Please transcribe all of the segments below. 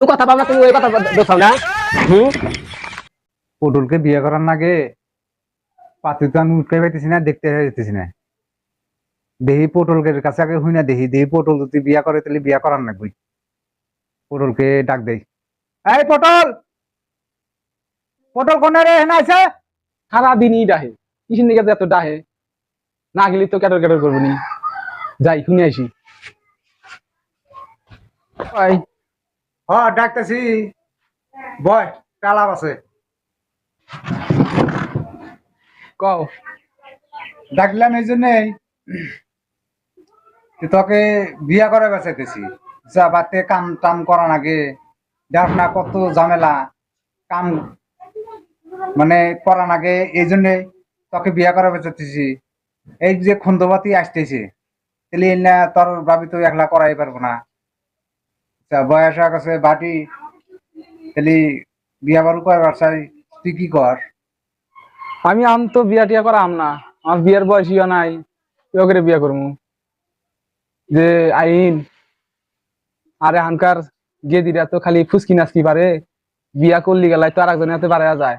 কথা পাবো তুমি ওই কথা দোসাও না। হুম? পটলকে বিয়ে করার নাগে পাতি তো আমি উঠতে পাইতেছি না দেখতে পাইতেছি না। দেহি পটলকের কাছে আগে হই না দেহি দেহি পটল যদি বিয়া করে তাহলে বিয়া করার নাগবই পটলকে ডাক দেই। এই পটল! পটল কোনে রে হেনা আছে সারা দিনই ডাহে কিসের দিকে এত ডাহে? না গেলে তো ক্যাটর ক্যাটর করব নি। যাই শুনে আসি। হ ডাকতেছি। বয় কালাপ আছে। কও। ডাকলাম এই জন্যই। তোকে বিয়া করে বেঁচাইতেছি। যা বাতে কাম টাম করা নাগে দেখ না কত ঝামেলা। কাম মানে করা নাগে এই জন্যে তোকে বিয়া করে বেঁচাইতেছি। এই যে খন্দবাতি আসতেছে। তাহলে না তোর ভাবি তো একলা করাই পারব না। বয়স হয়ে গেছে বাটি তাহলে বিয়া বারু করবার চাই তুই কি কর? আমি আম তো বিয়া টিয়া করা আম না আমার বিয়ের বয়সীও নাই কেউ করে বিয়া করব যে আইন আরে হানকার গেদিরা তো খালি ফুসকি নাচকি পারে বিয়া করলি গেলাই তো আর একজন হাতে পারা যায়।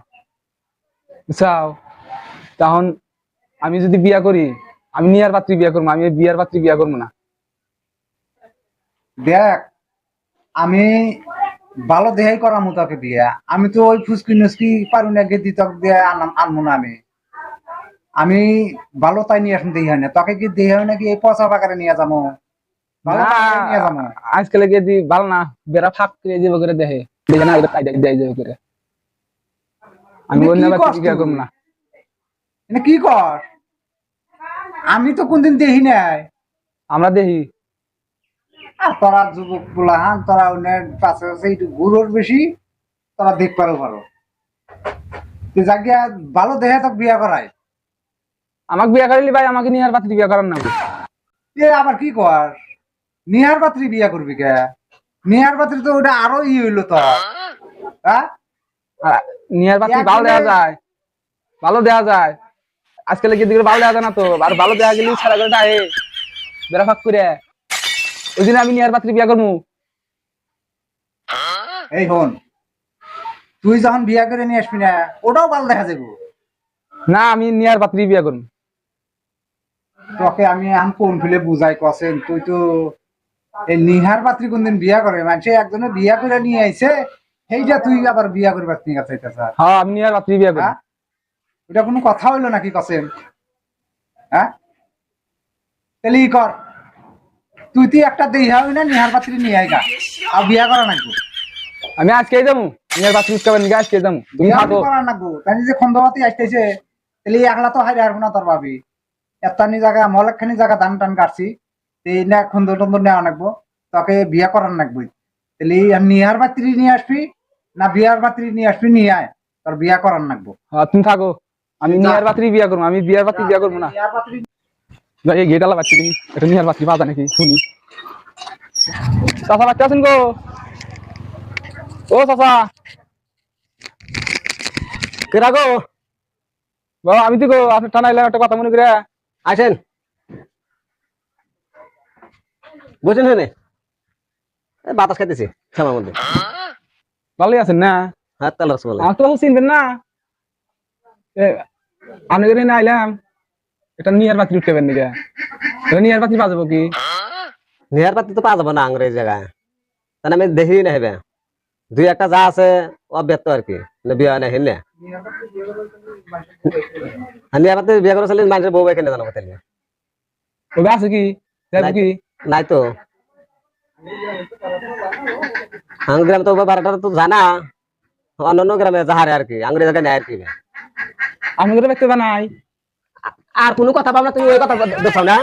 বুঝছাও? তখন আমি যদি বিয়া করি আমি নিয়ার পাত্রী বিয়া করব আমি বিয়ার পাত্রী বিয়া করব না। দেখ আমি ভালো দেহাই করাম তোকে বিয়া আমি তো ওই ফুসকি নুসকি পারু না গেদি তক দিয়ে আনাম আনব না আমি। আমি ভালো তাই নিয়ে আসুন দেই হয় না তোকে কি দেহ হয় নাকি এই পচা পাকারে নিয়ে যাব? আজকাল গেদি ভালো না বেড়া ফাঁক করে যাব করে দেখে দেখে না এটা দেয় যাবে করে। আমি অন্য? করব না। কি কর? আমি তো কোনদিন দেখি নাই। আমরা দেখি আর তোরা যুবক তোরা অন্যের পাশে একটু গুরুর বেশি তোরা দেখ পারো পারো। জাগিয়া ভালো দেহে তোকে বিয়া করায়। আমাকে বিয়া করিলি ভাই আমাকে নিয়ে আর পাত্রী বিয়া করার না এ আবার কি কর? নিহার পাত্রী বিয়া করবি কে? নিহার পাত্রী তো ওটা আরও ই হইল তো। হ্যাঁ? নিয়ার পাত্রী ভালো দেওয়া যায়। ভালো দেওয়া যায়। আজকাল কি দিকে ভালো দেওয়া যায় না তো আর ভালো দেওয়া গেলি সারা করে বেড়া ফাঁক করে। ওই দিন আমি নিয়ার পাত্রী বিয়া করব এই হন তুই যখন বিয়া করে নিয়ে আসবি না ওটাও ভালো দেখা যাব না আমি নিয়ার পাত্রী বিয়া করব তোকে আমি এখন কোন ফিলে বুঝাই কছেন তুই তো এই নিহার পাত্রী কোনদিন বিয়া করে মানুষে একজনে বিয়া করে নিয়ে আইছে সেইটা তুই আবার বিয়া করবার নিয়ে চাইতে স্যার? হ্যাঁ আমি নিয়ার পাত্রী বিয়া করব হ্যাঁ? ওটা কোনো কথা হইল নাকি কছেন হ্যাঁ? তাহলে ই কর। তুই তুই একটা দেহা হই না নিহার পাত্রী নিয়ে আইগা। আর বিয়া করা নাকি আমি আজকে যাব নিয়ার পাত্রী খাবার নিয়ে আজকে যাব তুমি থাকো। করা নাকবো তাই যে খন্দবাতি আসতেছে তাহলে একলা তো হাইরে হারবো না তোর ভাবি এতানি জায়গা মলেকখানি জায়গা দান টান কাটছি। এই না খন্দ টন্দ নেওয়া নাকবো তোকে বিয়া করার নাকবই তাহলে এই নিহার পাত্রী নিয়ে আসবি না বিয়ার পাত্রী নিয়ে আসবি নিয়ে আয়। তোর বিয়া করার নাকবো হ্যাঁ তুমি থাকো। আমি যা। নিয়ার পাত্রী বিয়া করব। আমি বিয়ার পাত্রী বিয়া করব না। এই গেট আলা পাচ্ছি দেখি এটা নিয়ার পাত্রী বাজা নাকি শুনি। চাষা বাচ্চা আছেন গো? ও চাষা কেরা গো? বাবা আমি তো গো আপনার টানা এলাম একটা কথা মনে করে। আসেন। বুঝছেন শুনে বাতাস খাইতেছি শ্যামার মধ্যে। ভালোই আছেন না? হাত তাল রস আমার তো চিনবেন না। আমি আইলাম। এটা নিয়ার পাত্রী উঠতে পারেন নাকি? এটা নিয়ার পাত্রী বাজাবো কি? নিহার পাতি তো পাওয়া যাব না আংরেজ জায়গায়। তাহলে আমি দেখি না হেবে দুই একটা যা আছে অব্যক্ত আর কি। না বিয়া না হেন আর নিহার পাতি বিয়া করে চলে মানুষের বউ এখানে জানাব তাহলে। ওটা আছে কি? যাব কি? নাই তো। আং গ্রাম তো বারোটা তো জানা। অন্যান্য গ্রামে যাহারে আর কি। আংরেজ জায়গায় নেয় আর কি। আমি করে দেখতে নাই। আর কোনো কথা পাবো না তুমি ওই কথা দোসাও না।